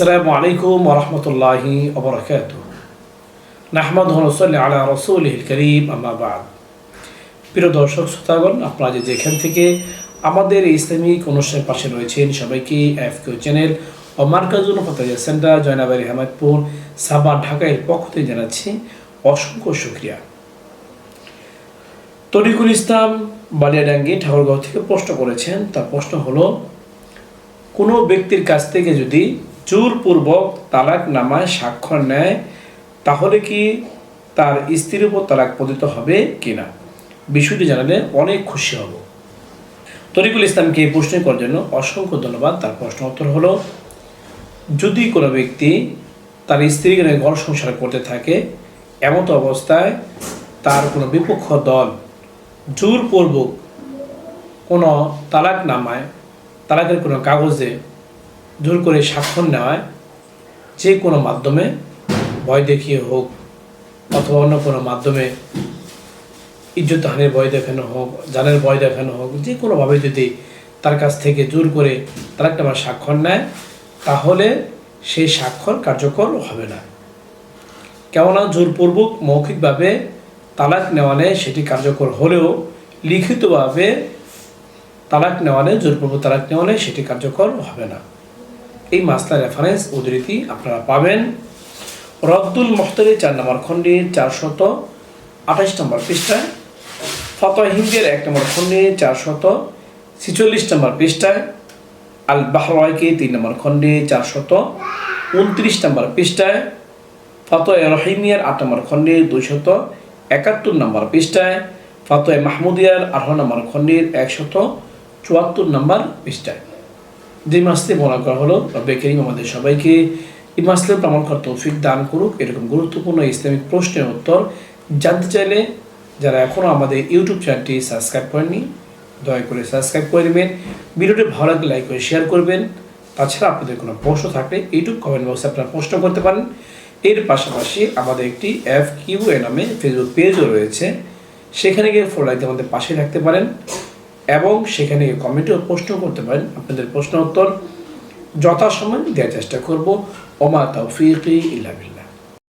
আসসালামু আলাইকুম ওরহমতুল্লাহি ওবরাকাত নাহমদ হনসল্লি আলা রসুল করিম আমাবাদ প্রিয় দর্শক, শ্রোতাগণ, আপনারা যে যেখান থেকে আমাদের ইসলামিক অনুষ্ঠানের পাশে রয়েছেন, সবাইকে এফ কিউ চ্যানেল ও মার্কাজুল ফতাজা সেন্টার জয়নাবাড়ি হামাদপুর সাবা ঢাকা এর পক্ষ থেকে জানাচ্ছি অসংখ্য শুক্রিয়া। তরিকুল ইসলাম বালিয়াডাঙ্গি, ঠাকুরগাঁও থেকে প্রশ্ন করেছেন। তার প্রশ্ন হলো, কোনো ব্যক্তির কাছ থেকে যদি জোরপূর্বক তালাক নামায় স্বাক্ষর নেয়, তাহলে কি তার স্ত্রীর উপর তালাক পতিত হবে কিনা বিষয়টি জানালে অনেক খুশি হব। তরিকুল ইসলামকে এই প্রশ্ন করার জন্য অসংখ্য ধন্যবাদ। তার প্রশ্ন উত্তর হলো, যদি কোনো ব্যক্তি তার স্ত্রীকে নিয়ে ঘর সংসার করতে থাকে, এমত অবস্থায় তার কোনো বিপক্ষ দল জোরপূর্বক কোনো তালাক নামায়, তালাকের কোনো কাগজে জোর করে স্বাক্ষর নেওয়ায় যে কোনো মাধ্যমে ভয় দেখিয়ে হোক অথবা অন্য কোনো মাধ্যমে ইজ্জত হানির ভয় দেখানো হোক, জানের ভয় দেখানো হোক, যে কোনোভাবে যদি তার কাছ থেকে জোর করে তালাক নামার স্বাক্ষর নেয়, তাহলে সেই স্বাক্ষর কার্যকর হবে না। কেননা জোরপূর্বক মৌখিকভাবে তালাক নেওয়ানে সেটি কার্যকর হলেও লিখিতভাবে তালাক নেওয়ালে, জোরপূর্বক তালাক নেওয়ালে সেটি কার্যকর হবে না। এই মাসলার রেফারেন্স উদ্ধৃতি আপনারা পাবেন রদ্দুল মোহতারি চার নম্বর খণ্ডের চারশত আঠাশ নম্বর পৃষ্ঠায়, ফতোয়া হিন্দের এক নম্বর খণ্ডে চারশত ছিচল্লিশ নম্বর পৃষ্ঠায় আল বাহরাইকে তিন নম্বর খণ্ডে চারশত উনত্রিশ নম্বর পৃষ্ঠায়, ফতোয়া রহিমিয়ার আট নম্বর খণ্ডে দুইশত একাত্তর নম্বর পৃষ্ঠায়, ফতোয়া মাহমুদিয়ার আঠারো নম্বর খণ্ডের একশত চুয়াত্তর নম্বর পৃষ্ঠায়। যে মাসতে বলা করা হলো, রব্বে করিম আমাদের সবাইকে এই মাসলে প্রমাণ করার তৌফিক দান করুক। এরকম গুরুত্বপূর্ণ ইসলামিক প্রশ্নের উত্তর জানতে চাইলে যারা এখনও আমাদের ইউটিউব চ্যানেলটি সাবস্ক্রাইব করেননি, দয়া করে সাবস্ক্রাইব করে নেবেন। ভিডিওটি ভালো লাগলে লাইক করে শেয়ার করবেন। তাছাড়া আপনাদের কোনো প্রশ্ন থাকলে ইউটিউব কমেন্ট বক্সে আপনারা প্রশ্ন করতে পারেন। এর পাশাপাশি আমাদের একটি এফ কিউ এ নামে ফেসবুক পেজও রয়েছে। সেখানে গিয়ে ফলো আমাদের পাশে রাখতে পারেন। এবং সেখানে গিয়ে কমেন্টেও প্রশ্ন করতে পারেন। আপনাদের প্রশ্ন উত্তর যথাসময় দেওয়ার চেষ্টা করব। ওমা ফিরকি ইল্লা